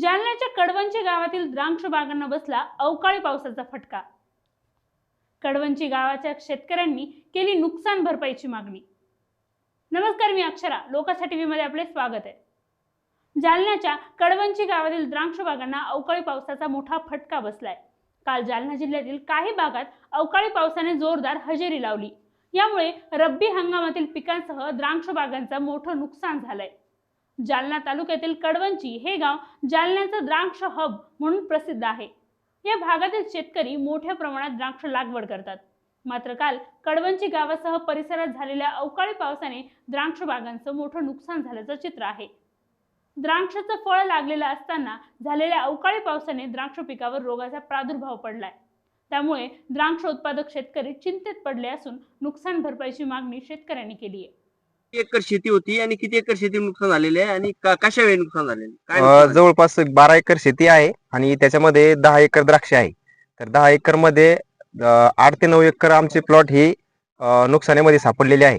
जालन्याच्या कडवंची गावातील द्राक्ष बागांना बसला अवकाळी पावसाचा फटका. कडवंची गावाच्या शेतकऱ्यांनी केली नुकसान भरपाईची मागणी. नमस्कार मी अक्षरा लोकांसाठी टीव्ही मध्ये आपले स्वागत आहे. जालन्याच्या कडवंची गावातील द्राक्ष बागांना अवकाळी पावसाचा मोठा फटका बसलाय. काल जालना जिल्ह्यातील काही भागात अवकाळी पावसाने जोरदार हजेरी लावली. यामुळे रब्बी हंगामातील पिकांसह द्राक्ष बागांचं मोठं नुकसान झालंय. जालना तालुक्यातील कडवंची हे गाव जालन्याचं द्राक्ष हब म्हणून प्रसिद्ध आहे. या भागातील शेतकरी मोठ्या प्रमाणात द्राक्ष लागवड करतात. मात्र काल कडवंची गावासह परिसरात झालेल्या अवकाळी पावसाने द्राक्ष बागांचं मोठं नुकसान झाल्याचं चित्र आहे. द्राक्षाचं फळ लागलेलं असताना झालेल्या अवकाळी पावसाने द्राक्ष पिकावर रोगाचा प्रादुर्भाव पडलाय. त्यामुळे द्राक्ष उत्पादक शेतकरी चिंतेत पडले असून नुकसान भरपाईची मागणी शेतकऱ्यांनी केली आहे. किती एकर शेती होती आणि किती एकर शेती नुकसान झालेले आहे आणि का- कशा वेळी नुकसान झालेले काय अ, नुकसान झाले? जवळपास एक बारा एकर शेती आहे आणि त्याच्यामध्ये दहा एकर द्राक्ष आहे. तर दहा एकरमध्ये अ, आठ ते नऊ एकर आमचे प्लॉट ही अ, नुकसानीमध्ये सापडलेले आहे.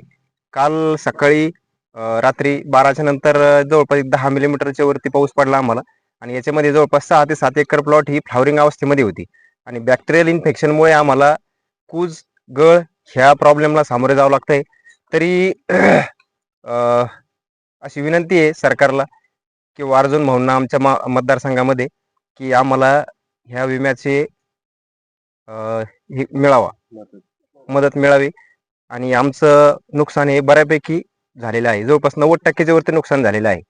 काल सकाळी अ, रात्री बाराच्या नंतर अ, जवळपास एक दहा मिलीमीटरच्या वरती पाऊस पडला आम्हाला. आणि याच्यामध्ये जवळपास सहा ते सात एकर प्लॉट ही फ्लॉवरिंग अवस्थेमध्ये होती. आणि बॅक्टेरियल इन्फेक्शनमुळे आम्हाला कूज गळ ह्या प्रॉब्लेमला सामोरे जावं लागतंय. तरी अशी विनंती आहे सरकारला किंवा अर्जुन भाऊंना आमच्या मा- मतदारसंघामध्ये की आम्हाला ह्या विम्याचे हे मिळावा. मदत मिळावी. आणि आमचं नुकसान हे बऱ्यापैकी झालेलं आहे. जवळपास नव्वद टक्क्याच्या वरती नुकसान झालेलं आहे.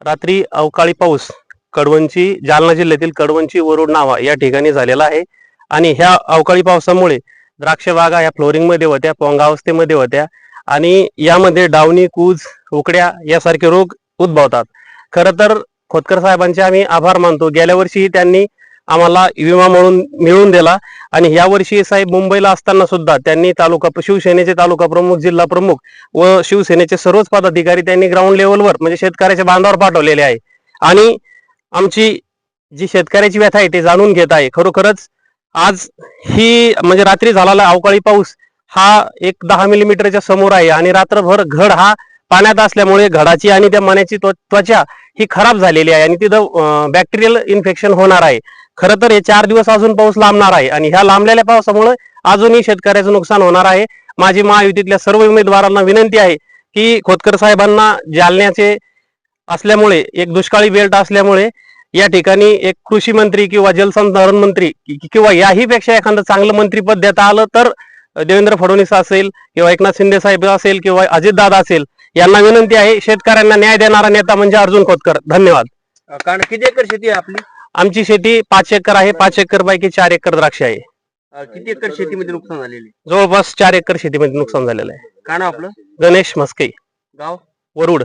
रात्री अवकाळी पाऊस कडवंची जालना जिल्ह्यातील कडवंची वरुड नावा या ठिकाणी झालेला आहे. आणि ह्या अवकाळी पावसामुळे द्राक्ष बागा ह्या फ्लोरिंगमध्ये होत्या पोंगावस्थेमध्ये होत्या. आणि यामध्ये डावणी कूज उकड्या यासारखे रोग उद्भवतात. खरं तर खोतकर साहेबांचे आम्ही आभार मानतो. गेल्या वर्षीही त्यांनी आम्हाला विमा म्हणून मिळवून दिला आणि यावर्षी साहेब मुंबईला असताना सुद्धा त्यांनी तालुका शिवसेनेचे तालुका प्रमुख जिल्हा प्रमुख व शिवसेनेचे सर्वच पदाधिकारी त्यांनी ग्राउंड लेवलवर म्हणजे शेतकऱ्याच्या बांधावर पाठवलेले आहे. आणि आमची जी शेतकऱ्याची व्यथा आहे ते जाणून घेत आहे. खरोखरच आज ही म्हणजे रात्री झालेला अवकाळी पाऊस हा एक दहा मिलीमीटरच्या समोर आहे आणि रात्रभर घड हा पाण्यात असल्यामुळे घडाची आणि त्या मण्याची त्व- त्वचा ही खराब झालेली आहे आणि तिथं बॅक्टेरियल इन्फेक्शन होणार आहे. खरं तर हे चार दिवस अजून पाऊस लांबणार आहे आणि ह्या लांबलेल्या पावसामुळे अजूनही शेतकऱ्याचं नुकसान होणार आहे. माझी महायुतीतल्या सर्व उमेदवारांना विनंती आहे की खोतकर साहेबांना जालन्याचे असल्यामुळे एक दुष्काळी बेल्ट असल्यामुळे या ठिकाणी एक कृषी मंत्री किंवा जलसंधारण मंत्री किंवा याही पेक्षा एखादं चांगलं मंत्रीपद देता आलं तर देवेंद्र फडणवीस असेल किंवा एकनाथ शिंदे साहेब असेल किंवा अजितदादा असेल यांना विनंती आहे शेतकऱ्यांना न्याय देणारा नेता म्हणजे अर्जुन खोतकर. धन्यवाद. कारण किती एकर शेती आहे आपली? आमची शेती पाच एकर आहे पाच एकर पैकी चार एकर द्राक्ष आहे. किती एकर शेतीमध्ये नुकसान झालेले जवळपास चार एकर शेतीमध्ये नुकसान झालेलं आहे. काय नाव आपलं? गणेश मस्के गाव? वरुड.